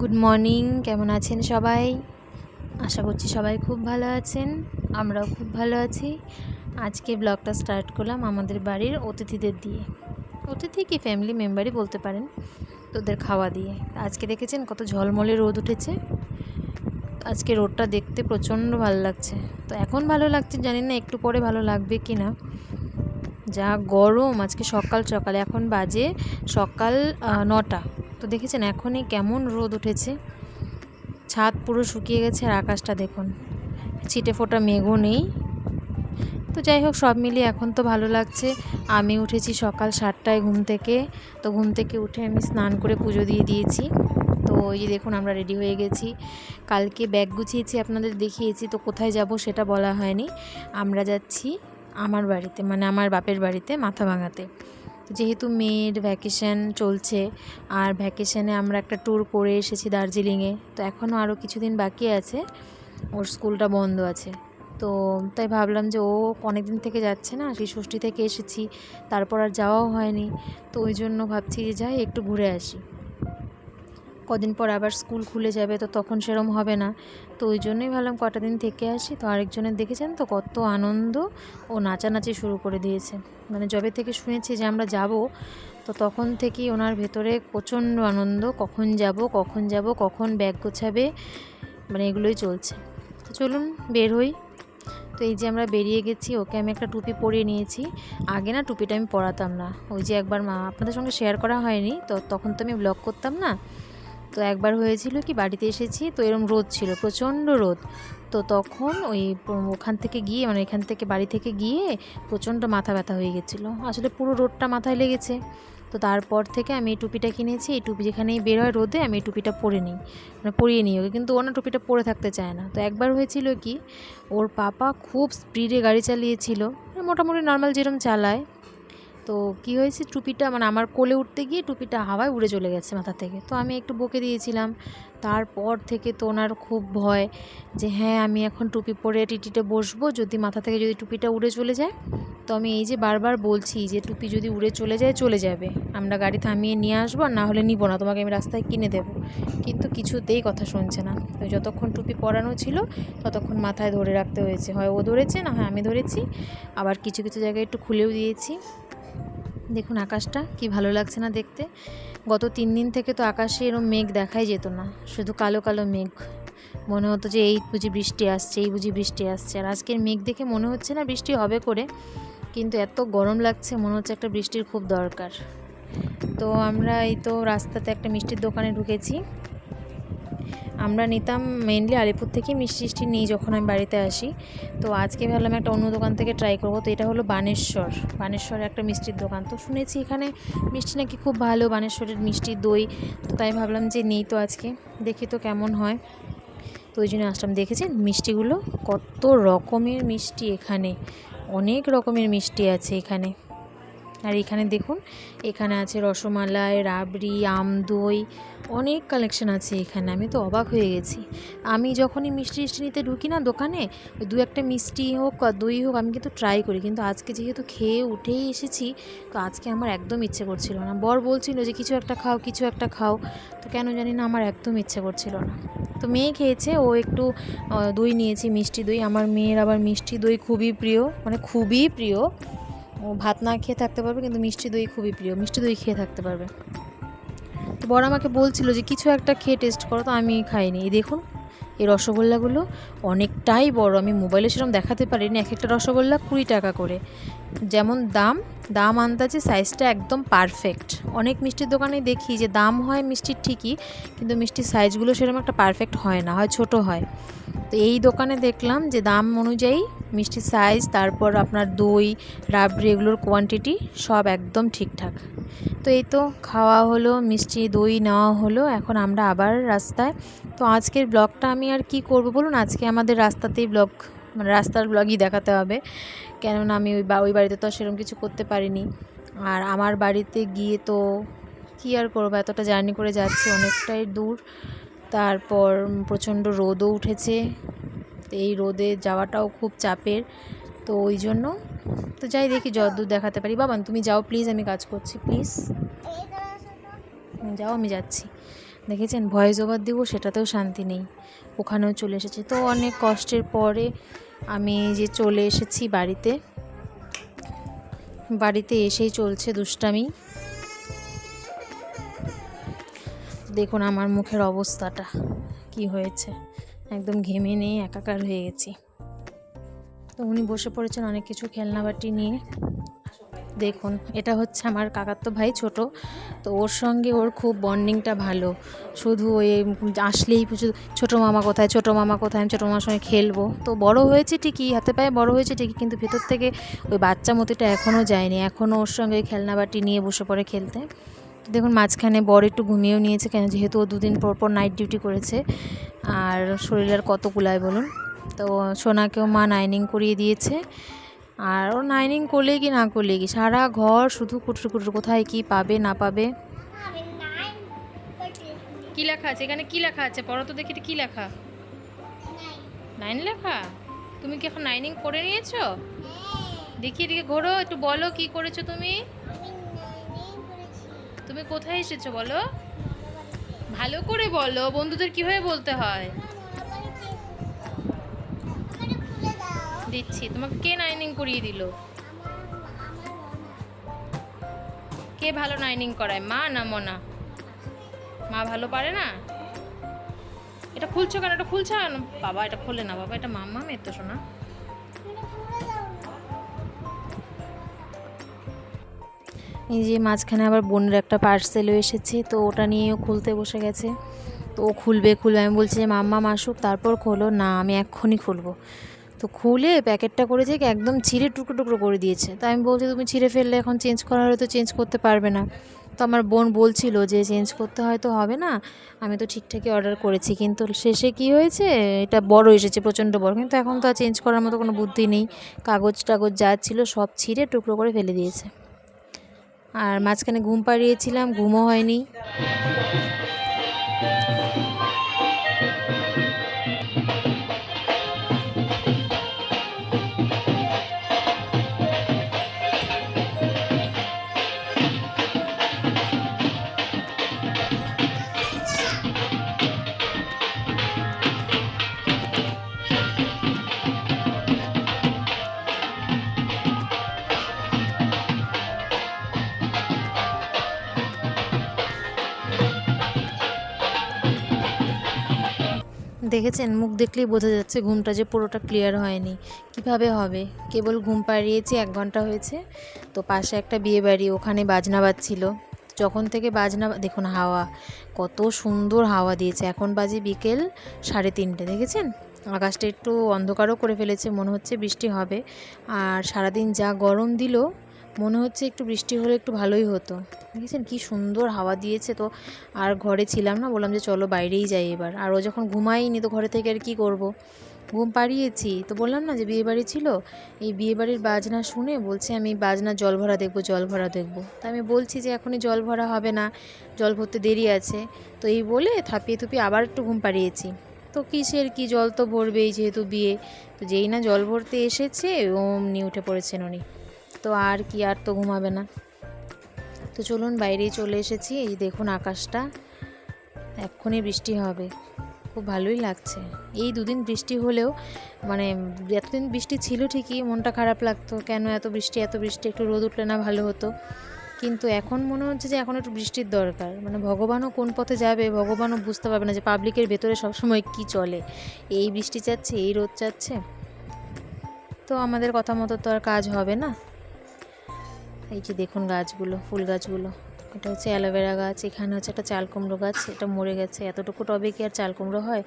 Good morning কেমন আছেন সবাই? আশা করছি সবাই খুব ভালো আছেন, আমরাও খুব ভালো আছি। আজকে ব্লগটা স্টার্ট করলাম আমাদের বাড়ির অতিথিদের দিয়ে। অতিথি কি ফ্যামিলি মেম্বারই বলতে পারেন? তোদের খাওয়া দিয়ে। আজকে দেখেছেন কত ঝলমলে রোদ উঠেছে? আজকে রোদটা দেখতে প্রচণ্ড ভালো লাগছে। তো এখন ভালো লাগছে জানি না, একটু পরে ভালো লাগবে কি না? যা গরম আজকে সকাল সকাল, এখন বাজে সকাল নটা। তো দেখেছেন এখনই কেমন রোদ উঠেছে। ছাদ পুরো শুকিয়ে গেছে আর আকাশটা দেখুন, ছিটে ফোটা মেঘও নেই। তো যাই হোক, সব মিলিয়ে এখন তো ভালো লাগছে। আমি উঠেছি সকাল সাতটায় ঘুম থেকে। তো ঘুম থেকে উঠে আমি স্নান করে পুজো দিয়ে দিয়েছি। তো ওই যে দেখুন, আমরা রেডি হয়ে গেছি। কালকে ব্যাগ গুছিয়েছি, আপনাদের দেখিয়েছি। তো কোথায় যাব সেটা বলা হয়নি। আমরা যাচ্ছি আমার বাড়িতে মানে আমার বাপের বাড়িতে মাথা ভাঙাতে তো যেহেতু মেয়ের ভ্যাকেশান চলছে, আর ভ্যাকেশানে আমরা একটা ট্যুর করে এসেছি দার্জিলিংয়ে, তো এখনও আরও কিছুদিন বাকি আছে, ওর স্কুলটা বন্ধ আছে। তো তাই ভাবলাম যে ও অনেক দিন থেকে যাচ্ছে না, সেই ষষ্ঠী থেকে এসেছি, তারপর আর যাওয়াও হয়নি, তো ওই জন্য ভাবছি যে যাই একটু ঘুরে আসি। কদিন পর আবার স্কুল খুলে যাবে, তো তখন সেরম হবে না। তো ওই জন্যই ভাবলাম কটা দিন থেকে আসি। তো আরেকজনের দেখেছেন তো, কত আনন্দ। ও নাচানাচি শুরু করে দিয়েছে। মানে যবে থেকে শুনেছি যে আমরা যাব, তো তখন থেকেই ওনার ভেতরে প্রচণ্ড আনন্দ। কখন যাব কখন যাব, কখন ব্যাগ গোছাবে মানে এগুলোই চলছে। তো চলুন, বের হই। তো এই যে আমরা বেরিয়ে গেছি, ওকে আমি একটা টুপি পরিয়ে নিয়েছি। আগে না টুপিটা আমি পরাতাম না। ওই যে একবার মা, আপনাদের সঙ্গে শেয়ার করা হয়নি, তো তখন তো আমি ব্লগ করতাম না। তো একবার হয়েছিল কি বাড়িতে এসেছি, তো এরম রোদ ছিল, প্রচণ্ড রোদ। তো তখন ওই ওখান থেকে গিয়ে মানে এখান থেকে বাড়ি থেকে গিয়ে প্রচণ্ড মাথা ব্যথা হয়ে গেছিল। আসলে পুরো রোদটা মাথায় লেগেছে। তো তারপর থেকে আমি এই টুপিটা কিনেছি, এই টুপি যেখানেই বের হয় রোদে আমি এই টুপিটা পরে নিই মানে পরিয়ে নিই ওকে। কিন্তু ও না টুপিটা পরে থাকতে চায় না। তো একবার হয়েছিল কি, ওর পাপা খুব স্পিডে গাড়ি চালিয়েছিল মোটামুটি নর্মাল যেরকম চালায় তো কি হয়েছে? টুপিটা মানে আমার কোলে উঠতে গিয়ে টুপিটা হাওয়ায় উড়ে চলে গেছে মাথা থেকে। তো আমি একটু বকে দিয়েছিলাম। তারপর থেকে তো ওনার খুব ভয় যে হ্যাঁ আমি এখন টুপি পরে টিটিতে বসবো। যদি মাথা থেকে যদি টুপিটা উড়ে চলে যায়? তো আমি এই যে বারবার বলছি যে, টুপি যদি উড়ে চলে যায়, চলে যাবে। আমরা গাড়ি থামিয়ে নিয়ে আসব আর না হলে নিব না। তোমাকে আমি রাস্তায় কিনে দেবো। কিন্তু কিছুতেই কথা শুনছে না। তো যতক্ষণ টুপি পরানো ছিল, ততক্ষণ মাথায় ধরে রাখতে হয়েছে। হয় ও ধরেছে, না হয় আমি ধরেছি। আবার কিছু কিছু জায়গায় একটু খুলেও দিয়েছি। দেখুন আকাশটা, কি ভালো লাগছে না দেখতে। গত তিন দিন থেকে তো আকাশে এরম মেঘ দেখাই যেত না, শুধু কালো কালো মেঘ। মনে হতো যে এই বুঝি বৃষ্টি আসছে, এই বুঝি বৃষ্টি আসছে। আর আজকের মেঘ দেখে মনে হচ্ছে না বৃষ্টি হবে করে, কিন্তু এত গরম লাগছে, মনে হচ্ছে একটা বৃষ্টির খুব দরকার। তো আমরা এই তো রাস্তাতে একটা মিষ্টির দোকানে ঢুকেছি। আমরা নিতাম মেনলি আলিপুর থেকে মিষ্টি টিষ্টি নিই যখন আমি বাড়িতে আসি। তো আজকে ভাবলাম একটা অন্য দোকান থেকে ট্রাই করব। তো এটা হলো বানেশ্বর। বানেশ্বর একটা মিষ্টির দোকান। তো শুনেছি এখানে মিষ্টি নাকি খুব ভালো, বানেশ্বরের মিষ্টি দই। তো তাই ভাবলাম যে নেই তো আজকে। দেখি তো কেমন হয়। তো ওই জন্য আসলাম। দেখেছেন? মিষ্টিগুলো কত রকমের মিষ্টি এখানে। অনেক রকমের মিষ্টি আছে এখানে। আর এখানে দেখুন, এখানে আছে রসমালাই, রাবড়ি, আম দই, অনেক কালেকশন আছে এখানে। আমি তো অবাক হয়ে গেছি। আমি যখনই মিষ্টি টিষ্টি নিতে ঢুকি না দোকানে দু একটা মিষ্টি হোক দই হোক আমি কিন্তু ট্রাই করি। কিন্তু আজকে যেহেতু খেয়ে উঠেই এসেছি, তো আজকে আমার একদম ইচ্ছে করছিল না। বর বলছিল যে, কিছু একটা খাও, কিছু একটা খাও। তো কেন জানি না আমার একদম ইচ্ছে করছিল না। তো মেয়ে খেয়েছে, ও একটু দই নিয়েছি, মিষ্টি দই। আমার মেয়ের আবার মিষ্টি দই খুবই প্রিয় মানে খুবই প্রিয়। ও ভাত না খেয়ে থাকতে পারবে, কিন্তু মিষ্টি দই খুবই প্রিয়। মিষ্টি দই খেয়ে থাকতে পারবে। তো বড় আমাকে বলছিল যে, কিছু একটা খেয়ে টেস্ট করো, তো আমি খাইনি। দেখুন এই রসগোল্লাগুলো অনেকটাই বড়। আমি মোবাইলে সেরকম দেখাতে পারিনি এক একটা রসগোল্লা কুড়ি টাকা করে। যেমন দাম দাম আন্দাজে সাইজটা একদম পারফেক্ট অনেক মিষ্টির দোকানে দেখি যে দাম হয় মিষ্টির ঠিকই, কিন্তু মিষ্টির সাইজগুলো সেরকম একটা পারফেক্ট হয় না, হয় ছোট হয়। তো এই দোকানে দেখলাম যে দাম অনুযায়ী মিষ্টির সাইজ তারপর আপনার দই, রাবড়ি এগুলোর কোয়ান্টিটি সব একদম ঠিকঠাক। তো এই তো খাওয়া হলো, মিষ্টি দই নেওয়া হলো, এখন আমরা আবার রাস্তায় তো আজকের ব্লগটা আমি আর কি করব বলুন? আজকে আমাদের রাস্তাতেই ব্লগ মানে রাস্তার ব্লগই দেখাতে হবে। কেননা আমি ওই বা ওই বাড়িতে তো আর সেরকম কিছু করতে পারিনি। আর আমার বাড়িতে গিয়ে তো কী আর করব? এতটা জার্নি করে যাচ্ছি অনেকটাই দূর। তারপর প্রচণ্ড রোদও উঠেছে। তো এই রোদে যাওয়াটাও খুব চাপের। তো ওই জন্য তো যাই দেখি যতদূর দেখাতে পারি। বাবান তুমি যাও প্লিজ আমি কাজ করছি প্লিজ যাও আমি যাচ্ছি। দেখেছেন? ভয়েস ওভার দিব, সেটাতেও শান্তি নেই। ওখানেও চলে এসেছে। তো অনেক কষ্টের পরে আমি যে চলে এসেছি বাড়িতে। বাড়িতে এসেই চলছে দুষ্টামি। দেখুন আমার মুখের অবস্থাটা, কি হয়েছে। একদম ঘেমে নিয়ে একাকার হয়ে গেছি। তো উনি বসে পড়েছেন অনেক কিছু খেলনাবাটি নিয়ে। দেখুন, এটা হচ্ছে আমার কাকাতো ভাই ছোট। তো ওর সঙ্গে ওর খুব বন্ডিংটা ভালো। শুধু ওই আসলেই ছোটো মামা কোথায়? ছোটো মামা কোথায়? আমি ছোটো মামার সঙ্গে খেলব। তো বড় হয়েছে ঠিকই, হাতে পায়ে বড় হয়েছে ঠিকই, কিন্তু ভেতর থেকে ওই বাচ্চা মতিটা এখনও যায়নি। এখনও ওর সঙ্গে ওই খেলনাবাটি নিয়ে বসে পড়ে খেলতে। দেখুন, মাঝখানে বড় একটু ঘুমিয়েও নিয়েছে কেন, যেহেতু ও দুদিন পর পর নাইট ডিউটি করেছে। আর শরীরের কত কুলায় বলুন। তো সোনাকেও মা নাইনিং করিয়ে দিয়েছে। আর ও নাইনিং করলে কি না করলে কি? সারা ঘর শুধু কুটুর কুটুর, কোথায় কি পাবে না পাবে? কি লেখা আছে? এখানে কি লেখা আছে? পড়ো তো দেখি কি লেখা। নাইন লেখা? তুমি কি এখন নাইনিং করে নিয়েছো? দেখি, এদিকে ঘোরো, একটু বলো কি করেছ তুমি? তুমি কোথায় এসেছ বলো? ভালো করে বলো, বন্ধুদের কীভাবে বলতে হয়? দিচ্ছি। তোমাকে কে নাইনিং করিয়ে দিল? কে ভালো নাইনিং করায়? মা না মনা? মা ভালো পারে না? এটা খুলছো কেন? এটা খুলছো কেন? বাবা, এটা খোলে না। বাবা, এটা মাম্মা মেয়ে তো শোনা এই যে মাঝখানে আবার বোনের একটা পার্সেলও এসেছে, তো ওটা নিয়েও খুলতে বসে গেছে। তো ও খুলবে খুলবে। আমি বলছি যে, মাম্মা, মাসুক, তারপর খোলো। না, আমি এক্ষুনি খুলবো। তো খুলে প্যাকেটটা করেছে কি একদম ছিঁড়ে টুকরো টুকরো করে দিয়েছে। তো আমি বলছি, তুমি ছিঁড়ে ফেললে এখন চেঞ্জ করা হলে তো চেঞ্জ করতে পারবে না। তো আমার বোন বলছিল যে, চেঞ্জ করতে হয়তো হবে না, আমি তো ঠিকঠাকই অর্ডার করেছি। কিন্তু শেষে কি হয়েছে, এটা বড় এসেছে, প্রচণ্ড বড়। কিন্তু এখন তো আর চেঞ্জ করার মতো কোনো বুদ্ধি নেই। কাগজ টাগজ যা ছিল সব ছিঁড়ে টুকরো করে ফেলে দিয়েছে। আর মাঝখানে ঘুম পাড়িয়েছিলাম, ঘুমও হয়নি। দেখেছেন? মুখ দেখলেই বোঝা যাচ্ছে ঘুমটা যে পুরোটা ক্লিয়ার হয়নি। কীভাবে হবে? কেবল ঘুম পাড়িয়েছি, এক ঘণ্টা হয়েছে। তো পাশে একটা বিয়ে বাড়ি, ওখানে বাজনা বাজছিল। যখন থেকে বাজনা দেখুন হাওয়া, কত সুন্দর হাওয়া দিয়েছে। এখন বাজে বিকেল সাড়ে তিনটে, দেখেছেন? আকাশটা একটু অন্ধকারও করে ফেলেছে, মনে হচ্ছে বৃষ্টি হবে। আর সারাদিন যা গরম দিল মনে হচ্ছে একটু বৃষ্টি হলে একটু ভালোই হতো। দেখেছেন কি সুন্দর হাওয়া দিয়েছে তো। আর ঘরে ছিলাম না, বললাম যে চলো বাইরেই যাই এবার। আর ও যখন ঘুমাইনি তো ঘরে থেকে আর কি করব। ঘুম পাড়িয়েছি তো বললাম না যে বিয়ে বাড়ি ছিল, এই বিয়ে বাড়ির বাজনা শুনে বলছে আমি বাজনা জল ভরা দেখব, জল ভরা দেখব। তা আমি বলছি যে এখনই জল ভরা হবে না, জল ভরতে দেরি আছে। তো এই বলে থাপিয়ে থুপিয়ে আবার একটু ঘুম পাড়িয়েছি। তো কিসের কি জল তো ভরবেই যেহেতু বিয়ে। তো যেই না জল ভরতে এসেছে, ওমনি উঠে পড়েছেন উনি। তো আর কি, আর তো ঘুমাবে না। তো চলুন বাইরেই চলে এসেছি। এই দেখুন আকাশটা, এক্ষুনি বৃষ্টি হবে। খুব ভালোই লাগছে। এই দুদিন বৃষ্টি হলেও মানে এতদিন বৃষ্টি ছিল ঠিকই, মনটা খারাপ লাগতো। কেন এত বৃষ্টি এত বৃষ্টি, একটু রোদ উঠলে না ভালো হতো। কিন্তু এখন মনে হচ্ছে যে এখন একটু বৃষ্টির দরকার। মানে ভগবানও কোন পথে যাবে, ভগবানও বুঝতে পারবে না যে পাবলিকের ভেতরে সবসময় কি চলে। এই বৃষ্টি চাচ্ছে এই রোদ চাচ্ছে তো আমাদের কথা মতো তো আর কাজ হবে না। এই যে দেখুন গাছগুলো, ফুল গাছগুলো। এটা হচ্ছে অ্যালোভেরা গাছ, এখানে হচ্ছে একটা চাল কুমড়ো গাছ, এটা মরে গেছে। এতটুকু টবে কি আর চাল কুমড়ো হয়?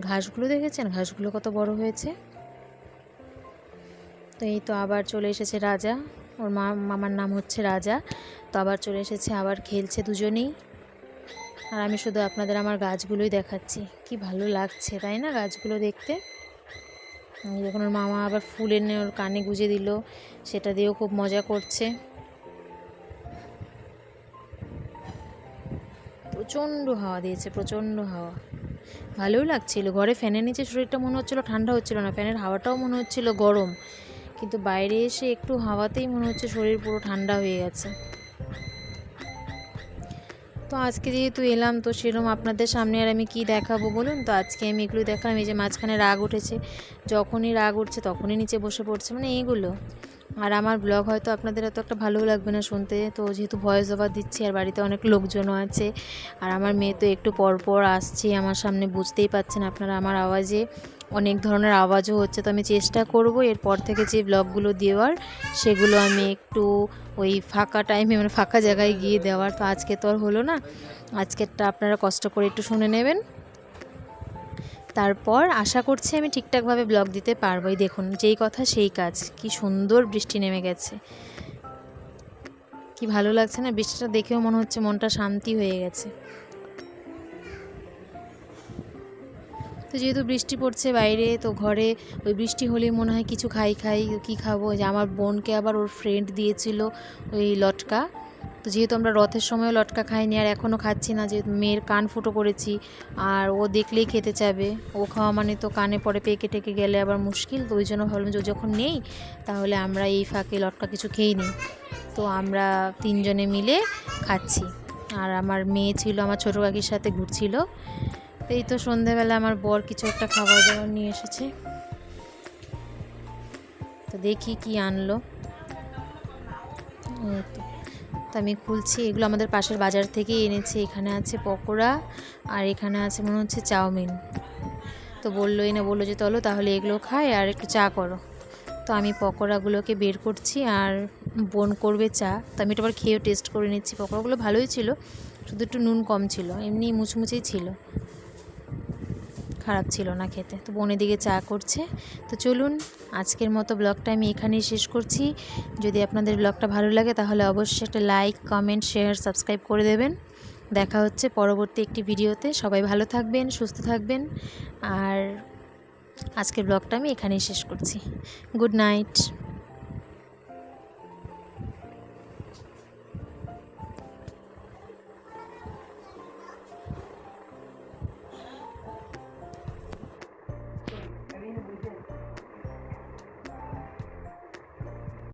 ঘাসগুলো দেখেছেন? ঘাসগুলো কত বড় হয়েছে? তো এই তো আবার চলে এসেছে রাজা। ওর মা, মামার নাম হচ্ছে রাজা। তো আবার চলে এসেছে, আবার খেলছে দুজনেই। আর আমি শুধু আপনাদের আমার গাছগুলোই দেখাচ্ছি। কি ভালো লাগছে, তাই না গাছগুলো দেখতে? যখন ওর মামা আবার ফুল এনে ওর কানে গুজে দিল, সেটা দিয়েও খুব মজা করছে। প্রচণ্ড হাওয়া দিয়েছে, প্রচণ্ড হাওয়া। ভালোই লাগছিল। ঘরে ফ্যানের নিচে শরীরটা মনে হচ্ছিল ঠান্ডা হচ্ছিল না, ফ্যানের হাওয়াটাও মনে হচ্ছিল গরম। কিন্তু বাইরে এসে একটু হাওয়াতেই মনে হচ্ছে শরীর পুরো ঠান্ডা হয়ে গেছে। তো আজকে যেহেতু এলাম, তো সেরকম আপনাদের সামনে আর আমি কি দেখাবো বলুন? তো আজকে আমি এগুলো দেখালাম, এই যে মাঝখানে রাগ উঠেছে। যখনই রাগ উঠছে তখনই নিচে বসে পড়ছে মানে এইগুলো আর আমার ব্লগ হয়তো আপনাদের এত একটা ভালোও লাগবে না শুনতে। তো যেহেতু ভয়েস ওভার দিচ্ছি, আর বাড়িতে অনেক লোকজনও আছে, আর আমার মেয়ে তো একটু পরপর আসছে, আমার সামনে বুঝতেই পাচ্ছেন আপনারা আমার আওয়াজে। অনেক ধরনের আওয়াজও হচ্ছে, তো আমি চেষ্টা করব এরপর থেকে যে ব্লগগুলো দেওয়ার, সেগুলো আমি একটু ওই ফাঁকা টাইমে মানে ফাঁকা জায়গায় গিয়ে দেওয়ার, তো আজকে তো আর হলো না। আজকেরটা আপনারা কষ্ট করে একটু শুনে নেবেন। তারপর আশা করছি আমি ঠিকঠাকভাবে ব্লগ দিতে পারব এই দেখুন, যেই কথা সেই কাজ। কি সুন্দর বৃষ্টি নেমে গেছে। কি ভালো লাগছে না? বৃষ্টিটা দেখেও মনে হচ্ছে মনটা শান্তি হয়ে গেছে। তো যেহেতু বৃষ্টি পড়ছে বাইরে, তো ঘরে ওই বৃষ্টি হলেই মনে হয় কিছু খাই খাই, কি খাব? যে আমার বোনকে আবার ওর ফ্রেন্ড দিয়েছিল ওই লটকা। তো যেহেতু আমরা রথের সময় লটকা খাইনি আর এখনও খাচ্ছি না, যেহেতু মেয়ের কান ফুটো করেছি, আর ও দেখলেই খেতে চাবে। ও খাওয়া মানে তো কানে পরে পেকে টেকে গেলে আবার মুশকিল, তো ওই জন্য ভাবলাম যে ও যখন নেই, তাহলে আমরা এই ফাঁকে লটকা কিছু খেয়ে নিই। তো আমরা তিনজনে মিলে খাচ্ছি। আর আমার মেয়ে ছিল, আমার ছোটো কাকির সাথে ঘুরছিল। এই তো সন্ধেবেলা আমার বর কিছু একটা খাবার দাবার নিয়ে এসেছে। তো দেখি কি আনলো। তো আমি খুলছি, এগুলো আমাদের পাশের বাজার থেকেই এনেছি। এখানে আছে পকোড়া আর এখানে আছে মনে হচ্ছে চাউমিন। তো বললোই না, বলল যে চলো তাহলে এগুলো খাই আর একটু চা করো। তো আমি পকোড়াগুলোকে বের করছি আর বোন করবে চা। তো আমি এটা আবার খেয়েও টেস্ট করে নিচ্ছি। পকোড়াগুলো ভালোই ছিল, শুধু একটু নুন কম ছিল, এমনি মুচমুচেই ছিল। খারাপ ছিল না খেতে। তো বোনের দিকে চা করছে। তো চলুন, আজকের মতো ব্লগটা আমি এখানেই শেষ করছি। যদি আপনাদের ব্লগটা ভালো লাগে, তাহলে অবশ্যই একটা লাইক, কমেন্ট, শেয়ার, সাবস্ক্রাইব করে দেবেন। দেখা হচ্ছে পরবর্তী একটি ভিডিওতে। সবাই ভালো থাকবেন, সুস্থ থাকবেন। আর আজকের ব্লগটা আমি এখানেই শেষ করছি। Good night.